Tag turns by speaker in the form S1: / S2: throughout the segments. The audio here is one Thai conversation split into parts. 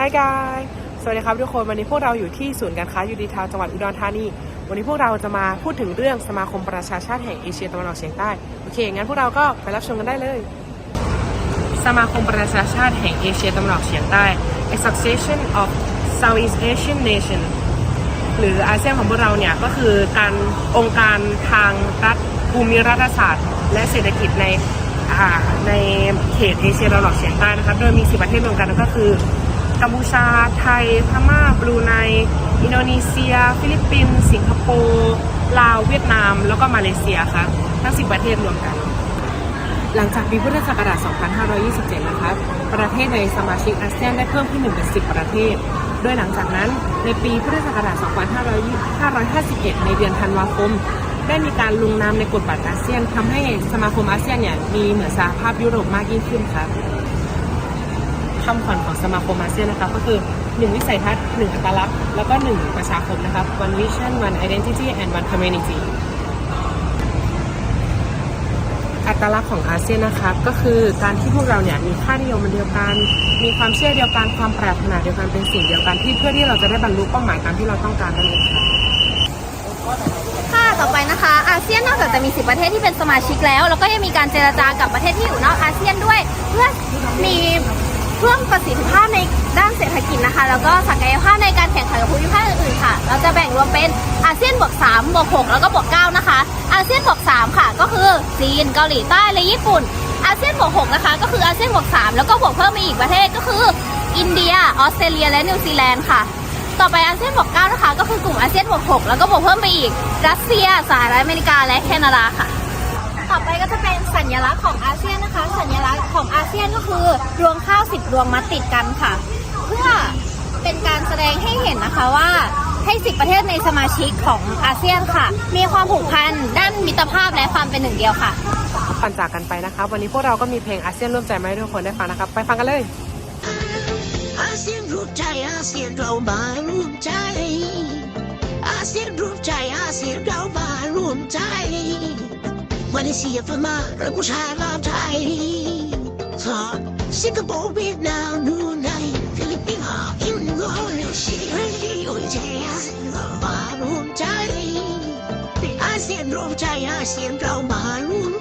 S1: Hi guys สวัสดีครับทุกคน วันนี้พวกเราอยู่ที่ศูนย์การค้ายูดีทาวน์จังหวัดอุดรธานี วันนี้พวกเราจะมาพูดถึงเรื่องสมาคมประชาชาติแห่งเอเชียตะวันออกเฉียงใต้ โอเค งั้นพวกเราก็ไปรับชมกันได้เลย สมาคมประชาชาติแห่งเอเชียตะวันออกเฉียงใต้ Association of Southeast Asian Nation หรืออาเซียนของพวกเราเนี่ยก็คือการองค์การทางรัฐภูมิรัฐศาสตร์ และเศรษฐกิจในในเขตเอเชียตะวันออกเฉียงใต้นะครับ โดยมีสิประเทศรวมกันก็คือ กัมพูชา ไทย พม่า บรูไน อินโดนีเซีย ฟิลิปปินส์สิงคโปร์ลาว เวียดนาม แล้วก็มาเลเซียครับทั้ง 10 ประเทศรวมกัน หลังจากปีพุทธศักราช 2527 นะครับประเทศในสมาชิกอาเซียนได้เพิ่มขึ้นหนึ่งเป็น 10 ประเทศ โดยหลังจากนั้นในปีพุทธศักราช 2551 ในเดือนธันวาคมได้มีการลงนามในกฎบัตรอาเซียนทำให้สมาคมอาเซียนเนี่ยมีเหมือนสหภาพยุโรปมากยิ่งขึ้นครับ คำขวัญของสมาคมอาเซียนนะครับก็คือ 1 วิสัยทัศน์ 1 อัตลักษณ์ แล้วก็ 1 ประชาคมนะครับ one vision one identity and one community อัตลักษณ์ของอาเซียนนะครับก็คือการที่พวกเราเนี่ยมีค่านิยมเดียวกัน มีความเชื่อเดียวกันความปรารถนาเดียวกันเป็นสิ่งเดียวกันที่เพื่อที่เราจะได้บรรลุเป้าหมายตามที่เราต้องการนั่นเองครับ
S2: ค่ะต่อไปนะคะ อาเซียนนอกจากจะมี 10 ประเทศที่เป็นสมาชิกแล้ว แล้วก็ยังมีการเจรจากับประเทศที่อยู่นอกอาเซียนด้วย เพื่อมี เพิ่มประสิทธิภาพในด้านเศรษฐกิจนะคะ แล้วก็ศักยภาพในการแข่งขันกับภูมิภาคอื่นๆค่ะ เราจะแบ่งรวมเป็นอาเซียนบวก3บวก6แล้วก็บวก9นะคะ อาเซียนบวก3ค่ะ ก็คือจีนเกาหลีใต้และญี่ปุ่น อาเซียนบวก6นะคะ ก็คืออาเซียนบวก3แล้วก็บวกเพิ่มมาอีกประเทศก็คือ อินเดียออสเตรเลียและนิวซีแลนด์ค่ะต่อไปอาเซียนบวก9นะคะ ก็คือกลุ่มอาเซียนบวก6แล้วก็บวกเพิ่มไปอีก รัสเซียสหรัฐอเมริกาและแคนาดาค่ะ ต่อไปก็จะเป็นสัญลักษณ์ของ เซียนนะคะ สัญลักษณ์ของอาเซียนก็คือรวงข้าวสิบรวงมัดติดกันค่ะ เพื่อเป็นการแสดงให้เห็นนะคะว่าให้สิบประเทศในสมาชิกของอาเซียนค่ะ มีความผูกพันด้านมิตรภาพและความเป็นหนึ่งเดียวค่ะ
S1: ก่อนจากกันไปนะครับวันนี้พวกเราก็มีเพลงอาเซียนร่วมใจมาให้ทุกคนได้ฟังนะครับ ไปฟังกันเลย
S3: อาเซียนรูปใจอาเซียนเรามาร่วมใจ อาเซียนรูปใจอาเซียนเรามาร่วมใจ มาเลเซียพม่ากัมพูชาลาวไทยสอนสิงคโปร์เวียดนามนูไนฟิลิปปินส์อินโดนีเซียโอเจอาเซียนเรามาร่วม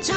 S3: ใจ